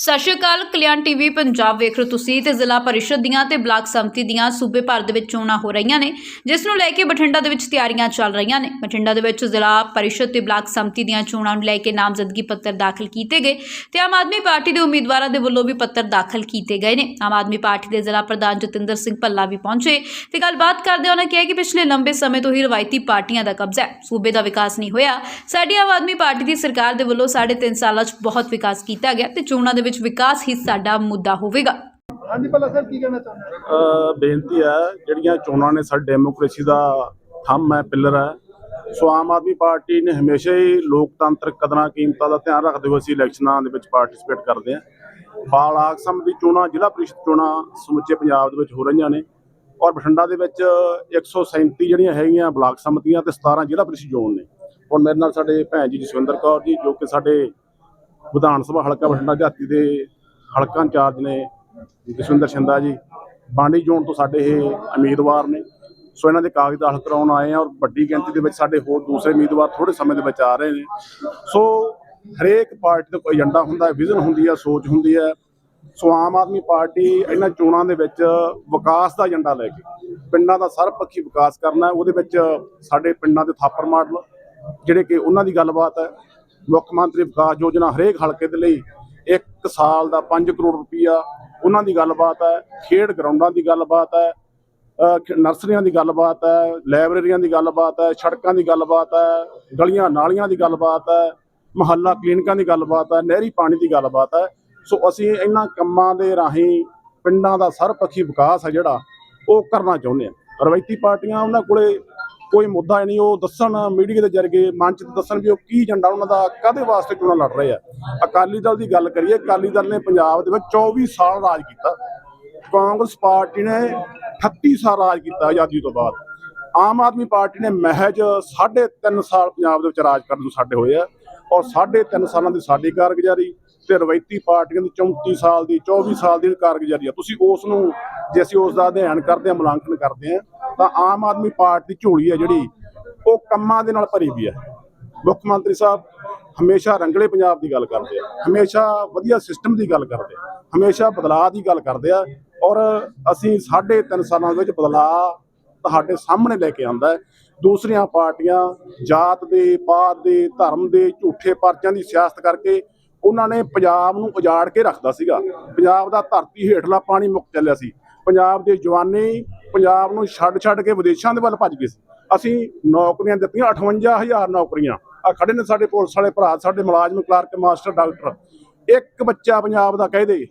ਸਤਿ ਸ਼੍ਰੀ ਅਕਾਲ, ਕਲਿਆਣ ਟੀਵੀ ਪੰਜਾਬ ਵੇਖ ਰਹੇ ਤੁਸੀਂ ਤੇ ਜ਼ਿਲ੍ਹਾ ਪਰਿਸ਼ਦ ਦੀਆਂ ਤੇ ਬਲਾਕ ਸੰਮਤੀ ਦੀਆਂ ਸੂਬੇ ਭਰ ਦੇ ਵਿੱਚ ਚੋਣਾਂ ਹੋ ਰਹੀਆਂ ਨੇ, ਜਿਸ ਨੂੰ ਲੈ ਕੇ ਬਠਿੰਡਾ ਦੇ ਵਿੱਚ ਤਿਆਰੀਆਂ ਚੱਲ ਰਹੀਆਂ ਨੇ। ਬਠਿੰਡਾ ਦੇ ਵਿੱਚ ਜ਼ਿਲ੍ਹਾ ਪਰਿਸ਼ਦ ਤੇ ਬਲਾਕ ਸੰਮਤੀ ਦੀਆਂ ਚੋਣਾਂ ਨੂੰ ਲੈ ਕੇ ਨਾਮਜ਼ਦਗੀ ਪੱਤਰ ਦਾਖਲ ਕੀਤੇ ਗਏ ਤੇ ਆਮ ਆਦਮੀ ਪਾਰਟੀ ਦੇ ਉਮੀਦਵਾਰਾਂ ਦੇ ਵੱਲੋਂ ਵੀ ਪੱਤਰ ਦਾਖਲ ਕੀਤੇ ਗਏ ਨੇ। ਆਮ ਆਦਮੀ ਪਾਰਟੀ ਦੇ ਜ਼ਿਲ੍ਹਾ ਪ੍ਰਧਾਨ ਜਤਿੰਦਰ ਸਿੰਘ ਭੱਲਾ ਵੀ ਪਹੁੰਚੇ ਤੇ ਗੱਲਬਾਤ ਕਰਦੇ ਉਹਨਾਂ ਕਿਹਾ ਕਿ ਪਿਛਲੇ ਲੰਬੇ ਸਮੇਂ ਤੋਂ ਹੀ ਰਵਾਇਤੀ ਪਾਰਟੀਆਂ ਦਾ ਕਬਜ਼ਾ ਹੈ। ਸੂਬੇ ਦਾ ਵਿਕਾਸ ਨਹੀਂ ਹੋਇਆ। ਸਾਡੀ ਆਮ ਆਦਮੀ ਪਾਰਟੀ ਦੀ ਸਰਕਾਰ ਦੇ ਵੱਲੋਂ ਸਾਢੇ ਤਿੰਨ ਸਾਲਾਂ 'ਚ ਬਹੁਤ ਵਿਕਾਸ ਕੀਤਾ ਗਿਆ ਤੇ ਚੋਣਾਂ ਦੇ ਵਿੱਚ ਵਿਕਾਸ ਹੀ ਸਾਡਾ ਮੁੱਦਾ ਹੋਵੇਗਾ। ਹਾਂਜੀ ਭੱਲਾ ਸਰ ਕੀ ਕਹਿਣਾ ਚਾਹੁੰਦੇ ਬੇਨਤੀ ਹੈ ਜਿਹੜੀਆਂ ਚੋਣਾਂ ਨੇ ਸਾਡੀ ਡੈਮੋਕ੍ਰੇਸੀ ਦਾ ਥੰਮ ਹੈ ਪਿੱਲਰ ਹੈ। ਸੋ ਆਮ ਆਦਮੀ ਪਾਰਟੀ ਨੇ ਹਮੇਸ਼ਾ ਹੀ ਲੋਕਤੰਤਰਕ ਕਦਰਾਂ ਕੀਮਤਾਂ ਦਾ ਧਿਆਨ ਰੱਖਦੇ ਹੋਏ ਅਸੀਂ ਇਲੈਕਸ਼ਨਾਂ ਦੇ ਵਿੱਚ ਪਾਰਟਿਸਿਪੇਟ ਕਰਦੇ ਹਾਂ। ਬਾਲਾਕ ਸੰਮਤੀ ਚੋਣਾਂ ਜ਼ਿਲ੍ਹਾ ਪ੍ਰੀਸ਼ਦ ਚੋਣਾਂ ਸਮੁੱਚੇ ਪੰਜਾਬ ਦੇ ਵਿੱਚ ਹੋ ਰਹੀਆਂ ਨੇ। ਔਰ ਬਠਿੰਡਾ ਦੇ ਵਿੱਚ 137 ਜਿਹੜੀਆਂ ਹੈਗੀਆਂ ਬਲਾਕ ਸੰਮਤੀਆਂ ਤੇ 17 ਜ਼ਿਲ੍ਹਾ ਪ੍ਰੀਸ਼ਦ ਜ਼ੋਨ ਨੇ। ਔਰ ਮੇਰੇ ਨਾਲ ਸਾਡੇ ਭੈਣ ਜੀ ਜਸਵਿੰਦਰ ਕੌਰ ਜੀ ਜੋ ਕਿ ਸਾਡੇ ਵਿਧਾਨ ਸਭਾ ਹਲਕਾ ਬਠਿੰਡਾ ਦਿਹਾਤੀ ਦੇ ਹਲਕਾ ਇੰਚਾਰਜ ਨੇ ਜਸਵਿੰਦਰ ਛਿੰਦਾ ਜੀ। ਬਾਂਡੀ ਜ਼ੋਨ ਤੋਂ ਸਾਡੇ ਇਹ ਉਮੀਦਵਾਰ ਨੇ। ਸੋ ਇਹਨਾਂ ਦੇ ਕਾਗਜ਼ ਦਾਖਲ ਕਰਾਉਣ ਆਏ ਆ ਔਰ ਵੱਡੀ ਗਿਣਤੀ ਦੇ ਵਿੱਚ ਸਾਡੇ ਹੋਰ ਦੂਸਰੇ ਉਮੀਦਵਾਰ ਥੋੜੇ ਸਮੇਂ ਦੇ ਵਿੱਚ ਆ ਰਹੇ ਨੇ। ਸੋ ਹਰੇਕ ਪਾਰਟੀ ਦਾ ਕੋਈ ਏਜੰਡਾ ਹੁੰਦਾ ਹੈ, ਵਿਜ਼ਨ ਹੁੰਦੀ ਹੈ, ਸੋਚ ਹੁੰਦੀ ਹੈ। ਸੋ ਆਮ ਆਦਮੀ ਪਾਰਟੀ ਇਹਨਾਂ ਚੋਣਾਂ ਦੇ ਵਿੱਚ ਵਿਕਾਸ ਦਾ ਏਜੰਡਾ ਲੈ ਕੇ, ਪਿੰਡਾਂ ਦਾ ਸਰਬਪੱਖੀ ਵਿਕਾਸ ਕਰਨਾ ਉਹਦੇ ਵਿੱਚ ਸਾਡੇ ਪਿੰਡਾਂ ਦੇ ਥਾਪਰ ਮਾਡਲ ਜਿਹੜੇ ਕਿ ਉਹਨਾਂ ਦੀ ਗੱਲਬਾਤ ਹੈ। ਮੁੱਖ ਮੰਤਰੀ ਵਿਕਾਸ ਯੋਜਨਾ ਹਰੇਕ ਹਲਕੇ ਦੇ ਲਈ 1 ਸਾਲ ਦਾ 5 ਕਰੋੜ ਰੁਪਈਆ ਉਹਨਾਂ ਦੀ ਗੱਲਬਾਤ ਹੈ, ਖੇਡ ਗਰਾਊਂਡਾਂ ਦੀ ਗੱਲਬਾਤ ਹੈ ਨਰਸਰੀਆਂ ਦੀ ਗੱਲਬਾਤ ਹੈ, ਲਾਇਬ੍ਰੇਰੀਆਂ ਦੀ ਗੱਲਬਾਤ ਹੈ, ਸੜਕਾਂ ਦੀ ਗੱਲਬਾਤ ਹੈ, ਗਲੀਆਂ ਨਾਲੀਆਂ ਦੀ ਗੱਲਬਾਤ ਹੈ, ਮੁਹੱਲਾ ਕਲੀਨਿਕਾਂ ਦੀ ਗੱਲਬਾਤ ਹੈ, ਨਹਿਰੀ ਪਾਣੀ ਦੀ ਗੱਲਬਾਤ ਹੈ। ਸੋ ਅਸੀਂ ਇਹਨਾਂ ਕੰਮਾਂ ਦੇ ਰਾਹੀਂ ਪਿੰਡਾਂ ਦਾ ਸਰਪੱਖੀ ਵਿਕਾਸ ਹੈ ਜਿਹੜਾ ਉਹ ਕਰਨਾ ਚਾਹੁੰਦੇ ਹਾਂ। ਰਵਾਇਤੀ ਪਾਰਟੀਆਂ ਉਹਨਾਂ ਕੋਲੇ ਕੋਈ ਮੁੱਦਾ ਨਹੀਂ, ਉਹ ਦੱਸਣ ਮੀਡੀਆ ਦੇ ਜ਼ਰੀਏ ਮੰਚ ਤੇ ਦੱਸਣ ਵੀ ਉਹ ਕੀ ਏਜੰਡਾ ਉਹਨਾਂ ਦਾ, ਕਾਹਦੇ ਵਾਸਤੇ ਚੋਣਾਂ ਲੜ ਰਹੇ ਆ। ਅਕਾਲੀ ਦਲ ਦੀ ਗੱਲ ਕਰੀਏ, ਅਕਾਲੀ ਦਲ ਨੇ ਪੰਜਾਬ ਦੇ ਵਿੱਚ 24 ਸਾਲ ਰਾਜ ਕੀਤਾ। ਕਾਂਗਰਸ ਪਾਰਟੀ ਨੇ 38 ਸਾਲ ਰਾਜ ਕੀਤਾ ਆਜ਼ਾਦੀ ਤੋਂ ਬਾਅਦ। ਆਮ ਆਦਮੀ ਪਾਰਟੀ ਨੇ ਮਹਿਜ 3.5 ਸਾਲ ਪੰਜਾਬ ਦੇ ਵਿੱਚ ਰਾਜ ਕਰਨ ਨੂੰ ਸਾਡੇ ਹੋਏ ਆ ਔਰ 3.5 ਸਾਲਾਂ ਦੀ ਸਾਡੀ ਕਾਰਗੁਜ਼ਾਰੀ ਤੇ ਰਵਾਇਤੀ ਪਾਰਟੀਆਂ ਦੀ 34 ਸਾਲ ਦੀ 24 ਸਾਲ ਦੀ ਕਾਰਗੁਜ਼ਾਰੀ ਆ। ਤੁਸੀਂ ਉਸ ਨੂੰ, ਜੇ ਅਸੀਂ ਉਸ ਦਾ ਅਧਿਐਨ ਕਰਦੇ ਹਾਂ ਮੁਲਾਂਕਣ ਕਰਦੇ ਹਾਂ ਤਾਂ ਆਮ ਆਦਮੀ ਪਾਰਟੀ ਦੀ ਝੋਲੀ ਹੈ ਜਿਹੜੀ, ਉਹ ਕੰਮਾਂ ਦੇ ਨਾਲ ਭਰੀ ਵੀ ਹੈ। ਮੁੱਖ ਮੰਤਰੀ ਸਾਹਿਬ ਹਮੇਸ਼ਾ ਰੰਗਲੇ ਪੰਜਾਬ ਦੀ ਗੱਲ ਕਰਦੇ ਆ, ਹਮੇਸ਼ਾ ਵਧੀਆ ਸਿਸਟਮ ਦੀ ਗੱਲ ਕਰਦੇ ਆ, ਹਮੇਸ਼ਾ ਬਦਲਾਅ ਦੀ ਗੱਲ ਕਰਦੇ ਆ ਔਰ ਅਸੀਂ ਸਾਢੇ ਤਿੰਨ ਸਾਲਾਂ ਦੇ ਵਿੱਚ ਬਦਲਾਅ ਤੁਹਾਡੇ ਸਾਹਮਣੇ ਲੈ ਕੇ ਆਂਦਾ ਦੂਸਰੀਆਂ ਪਾਰਟੀਆਂ ਜਾਤ ਦੇ, ਪਾਤ ਦੇ, ਧਰਮ ਦੇ, ਝੂਠੇ ਪਰਚਿਆਂ ਦੀ ਸਿਆਸਤ ਕਰਕੇ ਉਹਨਾਂ ਨੇ ਪੰਜਾਬ ਨੂੰ ਉਜਾੜ ਕੇ ਰੱਖਦਾ ਸੀਗਾ। ਪੰਜਾਬ ਦਾ ਧਰਤੀ ਹੇਠਲਾ ਪਾਣੀ ਮੁੱਕ ਚੱਲਿਆ ਸੀ। ਪੰਜਾਬ ਦੇ ਜਵਾਨੀ ਪੰਜਾਬ ਨੂੰ ਛੱਡ ਛੱਡ ਕੇ ਵਿਦੇਸ਼ਾਂ ਦੇ ਵੱਲ ਭੱਜ ਗਏ ਸੀ। ਅਸੀਂ ਨੌਕਰੀਆਂ ਦਿੱਤੀਆਂ 58000 ਨੌਕਰੀਆਂ। ਆ ਖੜੇ ਨੇ ਸਾਡੇ ਪੁਲਿਸ ਵਾਲੇ ਭਰਾ, ਸਾਡੇ ਮੁਲਾਜ਼ਮ, ਕਲਰਕ, ਮਾਸਟਰ, ਡਾਕਟਰ। ਇੱਕ ਬੱਚਾ ਪੰਜਾਬ ਦਾ ਕਹਿ ਦੇ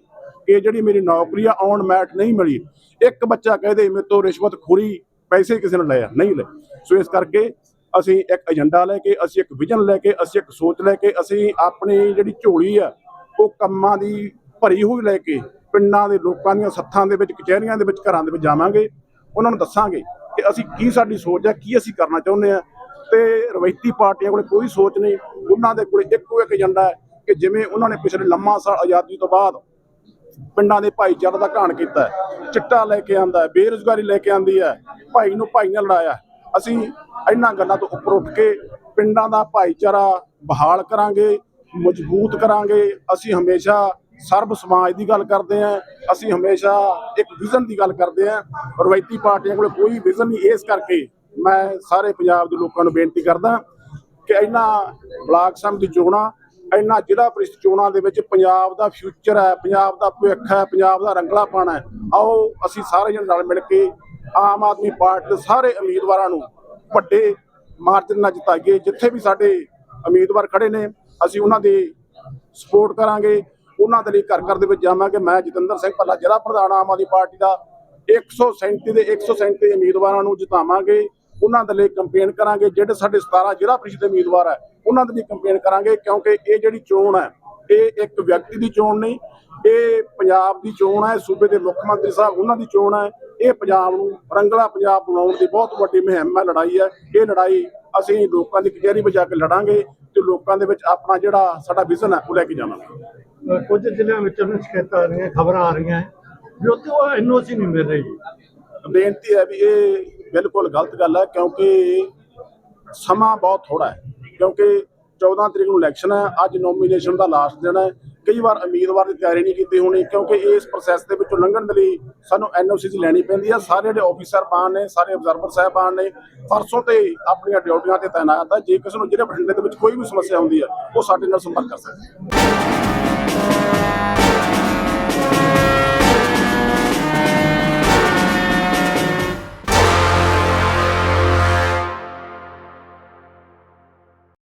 ਕਿ ਜਿਹੜੀ ਮੇਰੀ ਨੌਕਰੀ ਆ ਔਨ ਮੈਟ ਨਹੀਂ ਮਿਲੀ। ਇੱਕ ਬੱਚਾ ਕਹਿ ਦੇ, ਮੇਰੇ ਤੋਂ ਰਿਸ਼ਵਤ ਖੋਰੀ, ਪੈਸੇ ਕਿਸੇ ਨੇ ਲਿਆ ਨਹੀਂ ਲਏ। ਸੋ ਇਸ ਕਰਕੇ ਅਸੀਂ ਇੱਕ ਏਜੰਡਾ ਲੈ ਕੇ, ਅਸੀਂ ਇੱਕ ਵਿਜ਼ਨ ਲੈ ਕੇ, ਅਸੀਂ ਇੱਕ ਸੋਚ ਲੈ ਕੇ, ਅਸੀਂ ਆਪਣੀ ਜਿਹੜੀ ਝੋਲੀ ਆ, ਉਹ ਕੰਮਾਂ ਦੀ ਭਰੀ ਹੋਈ ਲੈ ਕੇ, ਪਿੰਡਾਂ ਦੇ ਲੋਕਾਂ ਦੀਆਂ ਸੱਥਾਂ ਦੇ ਵਿੱਚ, ਕਚਹਿਰੀਆਂ ਦੇ ਵਿੱਚ, ਘਰਾਂ ਦੇ ਵਿੱਚ ਜਾਵਾਂਗੇ। ਉਹਨਾਂ ਨੂੰ ਦੱਸਾਂਗੇ ਕਿ ਅਸੀਂ ਕੀ ਸਾਡੀ ਸੋਚ ਹੈ, ਕੀ ਅਸੀਂ ਕਰਨਾ ਚਾਹੁੰਦੇ ਆ ਤੇ ਰਵਾਇਤੀ ਪਾਰਟੀਆਂ ਕੋਲੇ ਕੋਈ ਸੋਚ ਨਹੀਂ, ਉਹਨਾਂ ਦੇ ਕੋਲੇ ਇੱਕੋ ਇੱਕ ਏਜੰਡਾ ਹੈ ਕਿ ਜਿਵੇਂ ਉਹਨਾਂ ਨੇ ਪਿਛਲੇ ਲੰਮਾ ਸਾਲ ਆਜ਼ਾਦੀ ਤੋਂ ਬਾਅਦ ਪਿੰਡਾਂ ਦੇ ਭਾਈਚਾਰੇ ਦਾ ਘਾਣ ਕੀਤਾ ਹੈ, ਚਿੱਟਾ ਲੈ ਕੇ ਆਂਦਾ ਹੈ, ਬੇਰੁਜ਼ਗਾਰੀ ਲੈ ਕੇ ਆਂਦੀ ਹੈ, ਭਾਈ ਨੂੰ ਭਾਈ ਨਾਲ ਲੜਾਇਆ ਅਸੀਂ ਇਹਨਾਂ ਗੱਲਾਂ ਤੋਂ ਉੱਪਰ ਉੱਠ ਕੇ ਪਿੰਡਾਂ ਦਾ ਭਾਈਚਾਰਾ ਬਹਾਲ ਕਰਾਂਗੇ, ਮਜ਼ਬੂਤ ਕਰਾਂਗੇ। ਅਸੀਂ ਹਮੇਸ਼ਾ ਸਰਬ ਸਮਾਜ ਦੀ ਗੱਲ ਕਰਦੇ ਆਂ, ਅਸੀਂ ਹਮੇਸ਼ਾ ਇੱਕ ਵਿਜ਼ਨ ਦੀ ਗੱਲ ਕਰਦੇ ਆਂ। ਰਵਾਇਤੀ ਪਾਰਟੀਆਂ ਕੋਲ ਕੋਈ ਵਿਜ਼ਨ ਨਹੀਂ, ਇਸ ਕਰਕੇ ਮੈਂ ਸਾਰੇ ਪੰਜਾਬ ਦੇ ਲੋਕਾਂ ਨੂੰ ਬੇਨਤੀ ਕਰਦਾ ਕਿ ਇਹਨਾਂ ਬਲਾਕ ਸੰਮਤੀ ਚੋਣਾਂ ਇਹਨਾਂ ਜ਼ਿਲ੍ਹਾ ਪ੍ਰੀਸ਼ਦ ਚੋਣਾਂ ਦੇ ਵਿੱਚ ਪੰਜਾਬ ਦਾ ਫਿਊਚਰ ਹੈ, ਪੰਜਾਬ ਦਾ ਭਵਿੱਖ ਹੈ, ਪੰਜਾਬ ਦਾ ਰੰਗਲਾ ਰੰਗਲਾਪਣ ਹੈ, ਆਓ ਅਸੀਂ ਸਾਰੇ ਜਣ ਰਲ ਮਿਲ ਕੇ ਆਮ ਆਦਮੀ ਪਾਰਟੀ ਦੇ ਸਾਰੇ ਉਮੀਦਵਾਰਾਂ ਨੂੰ ਵੱਡੇ ਮਾਰਜਨ ਨਾਲ ਜਿਤਾਈਏ। ਜਿੱਥੇ ਵੀ ਸਾਡੇ ਉਮੀਦਵਾਰ ਖੜੇ ਨੇ, ਅਸੀਂ ਉਹਨਾਂ ਦੀ ਸਪੋਰਟ ਕਰਾਂਗੇ। ਉਹਨਾਂ ਦੇ ਲਈ ਘਰ ਘਰ ਦੇ ਵਿੱਚ ਜਾਵਾਂਗੇ ਮੈਂ ਜਤਿੰਦਰ ਸਿੰਘ ਭੱਲਾ ਜ਼ਿਲ੍ਹਾ ਪ੍ਰਧਾਨ ਆਮ ਆਦਮੀ ਪਾਰਟੀ ਦਾ 137 ਦੇ 137 ਉਮੀਦਵਾਰਾਂ ਨੂੰ ਜਿਤਾਵਾਂਗੇ, ਉਹਨਾਂ ਦੇ ਲਈ ਕੰਪੇਨ ਕਰਾਂਗੇ, ਜਿਹੜੇ ਸਾਡੇ 17 ਜ਼ਿਲ੍ਹਾ ਪ੍ਰੀਸ਼ਦ ਦੇ ਉਮੀਦਵਾਰ ਹੈ, ਉਹਨਾਂ ਦੇ ਲਈ ਕੰਪੇਨ ਕਰਾਂਗੇ, ਕਿਉਂਕਿ ਇਹ ਜਿਹੜੀ ਚੋਣ ਹੈ, ਇਹ ਇੱਕ ਵਿਅਕਤੀ ਦੀ ਚੋਣ ਨਹੀਂ, ਇਹ ਪੰਜਾਬ ਦੀ ਚੋਣ ਹੈ, ਸੂਬੇ ਦੇ ਮੁੱਖ ਮੰਤਰੀ ਸਾਹਿਬ ਉਹਨਾਂ ਦੀ ਚੋਣ ਹੈ, ਇਹ ਪੰਜਾਬ ਨੂੰ ਰੰਗਲਾ ਪੰਜਾਬ ਬਣਾਉਣ ਦੀ ਬਹੁਤ ਵੱਡੀ ਮੁਹਿੰਮ ਹੈ, ਲੜਾਈ ਹੈ, ਇਹ ਲੜਾਈ ਅਸੀਂ ਲੋਕਾਂ ਦੀ ਕਚਹਿਰੀ ਵਿੱਚ ਜਾ ਕੇ ਲੜਾਂਗੇ ਤੇ ਲੋਕਾਂ ਦੇ ਵਿੱਚ ਆਪਣਾ ਜਿਹੜਾ ਸਾਡਾ ਵਿਜ਼ਨ ਹੈ, ਉਹ ਲੈ ਕੇ ਜਾਵਾਂਗੇ। ਕੁਝ ਜ਼ਿਲ੍ਹਿਆਂ ਵਿੱਚ ਉਹਨਾਂ ਸ਼ਿਕਾਇਤਾਂ ਆ ਰਹੀਆਂ, ਖਬਰਾਂ ਆ ਰਹੀਆਂ ਵੀ ਉੱਥੇ ਉਹ ਐਨਓਸੀ ਨਹੀਂ ਮਿਲ ਰਹੀ। ਬੇਨਤੀ ਹੈ ਵੀ ਇਹ ਬਿਲਕੁਲ ਗਲਤ ਗੱਲ ਹੈ, ਕਿਉਂਕਿ ਸਮਾਂ ਬਹੁਤ ਥੋੜਾ ਹੈ। ਕਿਉਂਕਿ 14 ਤਰੀਕ ਨੂੰ ਇਲੈਕਸ਼ਨ ਹੈ, ਅੱਜ ਨੋਮੀਨੇਸ਼ਨ ਦਾ ਲਾਸਟ ਦਿਨ ਹੈ। ਕਈ ਵਾਰ ਉਮੀਦਵਾਰ ਦੀ ਤਿਆਰੀ ਨਹੀਂ ਕੀਤੀ ਹੋਣੀ, ਕਿਉਂਕਿ ਇਸ ਪ੍ਰੋਸੈਸ ਦੇ ਵਿੱਚੋਂ ਲੰਘਣ ਦੇ ਲਈ ਸਾਨੂੰ ਐਨਓਸੀ ਦੀ ਲੈਣੀ ਪੈਂਦੀ ਹੈ। ਸਾਰੇ ਜਿਹੜੇ ਆਫੀਸਰ ਬਾਨ ਨੇ, ਸਾਰੇ ਅਬਜ਼ਰਵਰ ਸਾਹਿਬਾਨ ਨੇ, ਪਰਸੋਂ ਤੇ ਆਪਣੀਆਂ ਡਿਊਟੀਆਂ ਤੇ ਤਾਇਨਾਤ ਆ ਜੇ ਕਿਸੇ ਨੂੰ ਜਿਹੜੇ ਬਠਿੰਡੇ ਦੇ ਵਿੱਚ ਕੋਈ ਵੀ ਸਮੱਸਿਆ ਹੁੰਦੀ ਹੈ, ਉਹ ਸਾਡੇ ਨਾਲ ਸੰਪਰਕ ਕਰ ਸਕਦੇ ਆ